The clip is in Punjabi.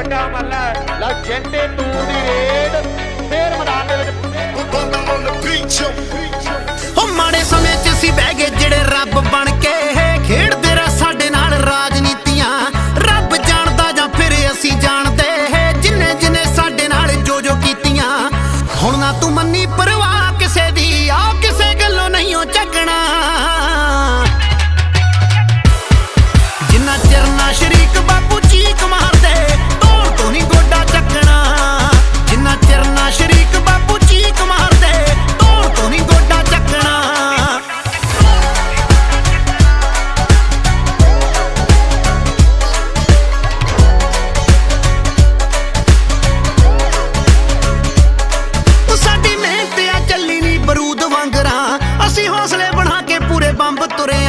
ਵੱਡਾ ਮੱਲਾ ਲਾ ਜੰਡੇ ਤੂੰ ਦੀ ਰੇਡ। ਫੇਰ ਮੈਦਾਨ ਦੇ ਵਿੱਚ ਮਾੜੇ ਸਮੇਂ 'ਚ ਅਸੀਂ ਬਹਿ ਗਏ ਜਿਹੜੇ ਰੱਬ ਬਣ ਕੇ। ਖੇਡਦੇ ਰਾ ਸਾਡੇ ਨਾਲ ਰਾਜਨੀਤੀਆਂ। ਰੱਬ ਜਾਣਦਾ ਜਾਂ ਫਿਰ ਅਸੀਂ ਜਾਣਦੇ। ਜਿੰਨੇ ਜਿੰਨੇ ਸਾਡੇ ਨਾਲ ਜੋ ਜੋ ਕੀਤੀਆਂ। ਹੁਣ ਨਾ ਤੂੰ ਮੰਨੀ ਪਰਵਾਹ। por